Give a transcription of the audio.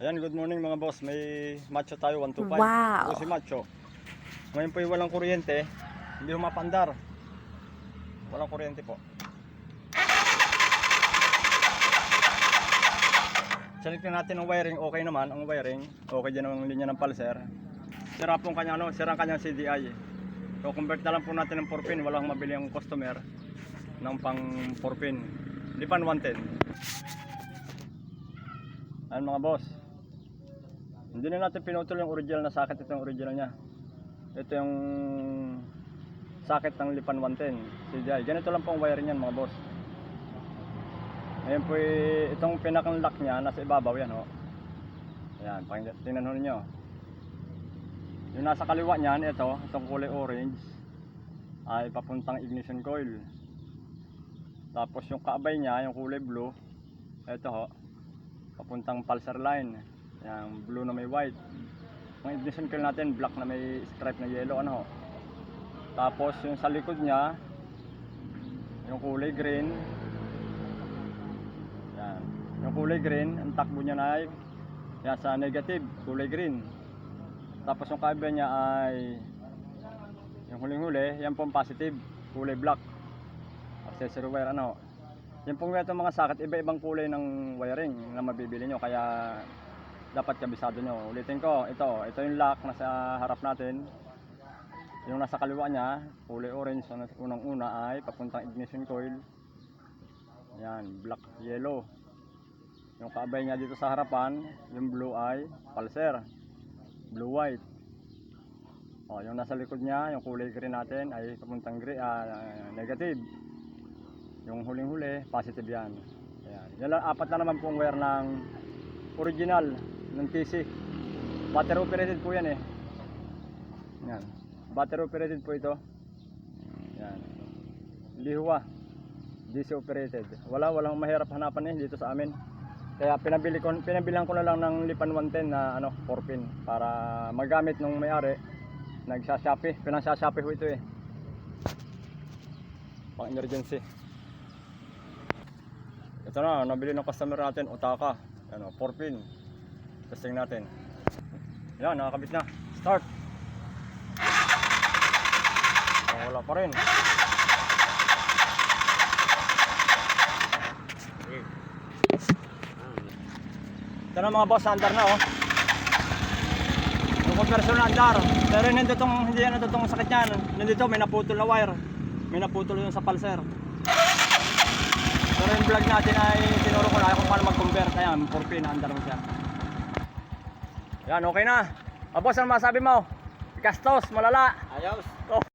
Ayan, good morning mga boss. May macho tayo, 125. Wow. Ito si macho. Ngayon po ay walang kuryente. Hindi humapandar. Walang kuryente po. Check natin ang wiring. Okay naman ang wiring. Okay din ang linya ng pulser. Sira po ang kanya, ano, sira ang kanyang CDI. So convert na lang po natin ng 4 pin. Walang mabili ang customer ng pang 4 pin. Hindi pa 110. Ayan mga boss. Hindi na natin pinutol yung original na socket. Ito yung original niya. Ito yung socket ng Lipan 110 CDI. Ganito lang po ang wiring yan mga boss. Ngayon po eh, itong pinakang lock niya nasa ibabaw yan ho. Ayan, pakinggan- tingnan ho ninyo. Yung nasa kaliwa niyan, ito, itong kulay orange ay papuntang ignition coil. Tapos yung kaabay niya, yung kulay blue, ito ho, papuntang pulsar line. Yung blue na may white. Ang ignition coil natin, black na may stripe na yellow, ano. Tapos yung sa likod niya, yung kulay green, yan. Yung kulay green, ang takbo niya na ay yan sa negative, kulay green. Tapos yung kaibay niya ay yung huling-huli, yan pong positive, kulay black. Accessory wire ano. Yan pong itong mga socket, iba-ibang kulay ng wiring na mabibili nyo. Kaya dapat kabisado nyo. Ulitin ko, ito, ito yung lock nasa harap natin. Yung nasa kaliwa niya, kulay orange, unang-una ay papuntang ignition coil. Yan, black, yellow. Yung kaabay niya dito sa harapan, yung blue ay pulser. Blue white. O, yung nasa likod niya, yung kulay green natin ay papuntang gray, ah, negative. Yung huling-huli, positive yan. Ayan. Yan lang, apat na naman pong wire ng original ng TC. Battery operated po yan eh. Yan. Battery operated po ito. Yan. Lihuwa. DC operated. Wala, walang mahirap hanapan eh dito sa amin. Kaya pinabili ko, pinabilang ko na lang ng Lipan 110 na ano, 4 pin para magamit nung may-ari. Nagsashapi, pinagsashapi ho ito eh. Pang emergency. Ito na, nabili ng customer natin, Otaka. Ano, 4 pin. Testing natin. Yan, nakakabit na. Start. Oh, wala pa rin. Ito na mga boss, andar na oh. Yung conversion na andar. Pero hindi itong, hindi yan itong sakit niyan. Nandito may naputol na wire. May naputol yung sa pulser. Pero yung vlog natin ay tinuro ko na kung paano mag-convert. Ayan, 4 pin, andar mo siya. Yan, okay na. Ah, boss, ano masabi mo? Gastos, malala. Ayos. Oh.